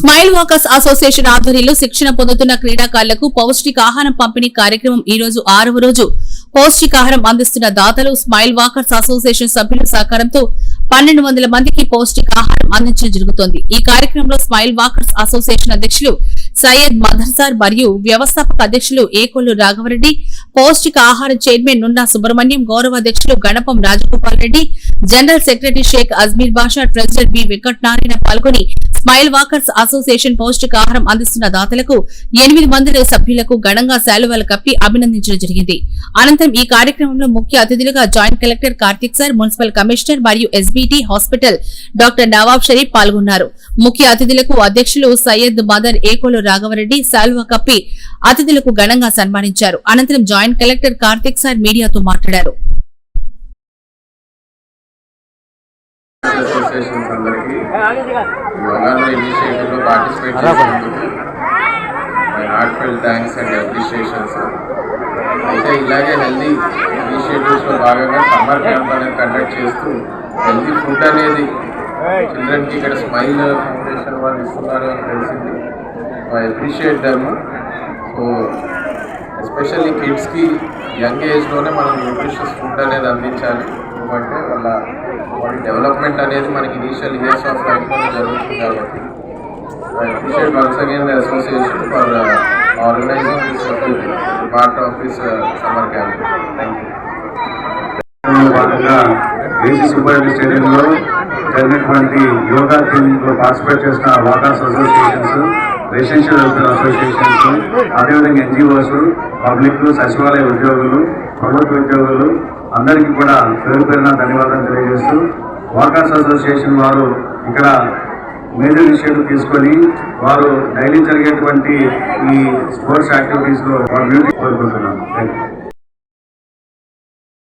Smile walkers association ఆధ్వర్యంలో శిక్షణ పొందుతున్న క్రీడాకారులకు పౌష్టికాహారం పంపిణీ కార్యక్రమం ఈ రోజు ఆరవ రోజు. పౌష్టికాహారం అందిస్తున్న దాతలు స్మైల్ వాకర్స్ అసోసియేషన్ సభ్యుల సహకారంతో పన్నెండు వందల మందికి పౌష్టికాహారం అందించడం జరుగుతోంది. ఈ కార్యక్రమంలో స్మైల్ వాకర్స్ అసోసియేషన్ అధ్యక్షులు సయ్యద్ మదర్సార్ మరియు వ్యవస్థాపక అధ్యక్షులు ఏకొల్లు రాఘవరెడ్డి పౌష్టిక ఆహార చైర్మన్ నున్నా సుబ్రహ్మణ్యం గౌరవ అధ్యక్షులు Ganapam Rajagopal Reddy general secretary Sheikh Ajmeer Basha treasurer B Venkat Narayana పాల్గొని స్మైల్ వాకర్స్ అసోసియేషన్ పౌష్టికాహారం అందిస్తున్న దాతలకు ఎనిమిది మంది సభ్యులకు ఘనంగా శాలువాలు కప్పి అభినందించడం జరిగింది. అనంతరం ఈ కార్యక్రమంలో ముఖ్య అతిథులుగా joint collector Karthik sir municipal commissioner మరియు SBT hospital doctor Nawab Sharif పాల్గొన్నారు. ముఖ్య అతిథులకు అధ్యక్షులు సయ్యద్ మదర్ ఏకోలు రాఘవరెడ్డి శాలువా కప్పి అతిథులకు ఘనంగా సన్మానించారు. అనంతరం జాయింట్ కలెక్టర్ కార్తిక్ సార్ మీడియాతో మాట్లాడారు. అయితే ఇలాగే హెల్దీ ఇనిషియేటివ్స్లో భాగంగా సమ్మర్ క్యాంప్ అనేది కండక్ట్ చేస్తూ హెల్దీ ఫుడ్ అనేది చిల్డ్రన్కి ఇక్కడ స్మైల్ ఫౌండేషన్ వాళ్ళు ఇస్తున్నారు అని తెలిసింది I appreciate them so especially కిడ్స్కి యంగ్ ఏజ్లోనే మనం న్యూట్రిషియస్ ఫుడ్ అనేది అందించాలి. ఎందుకంటే వాళ్ళ వాళ్ళ డెవలప్మెంట్ అనేది మనకి ఇనీషియల్ ఇయర్స్ ఆఫ్ లైఫ్లోనే జరుగుతుంది కాబట్టి. I appreciate once again the association for organising this part of this summer camp thank you భాగంగా ఏసీ సూపర్ స్టేడియంలో జరిగినటువంటి యోగా ట్రైనింగ్ పార్టిసిపేట్ చేసిన walkers associations residential welfare associations అదేవిధంగా ఎన్జిఓస్ పబ్లిక్ సచివాలయ ఉద్యోగులు ప్రభుత్వ ఉద్యోగులు అందరికీ కూడా పేరు పేరున ధన్యవాదాలు తెలియజేస్తూ వాకర్స్ అసోసియేషన్ వారు ఇక్కడ మేజర్ ఇనిషియేటివ్ తీసుకొని వారు డైలీ జరిగేటువంటి ఈ స్పోర్ట్స్ యాక్టివిటీస్లో వారు కోరుకుంటున్నాను థ్యాంక్ యూ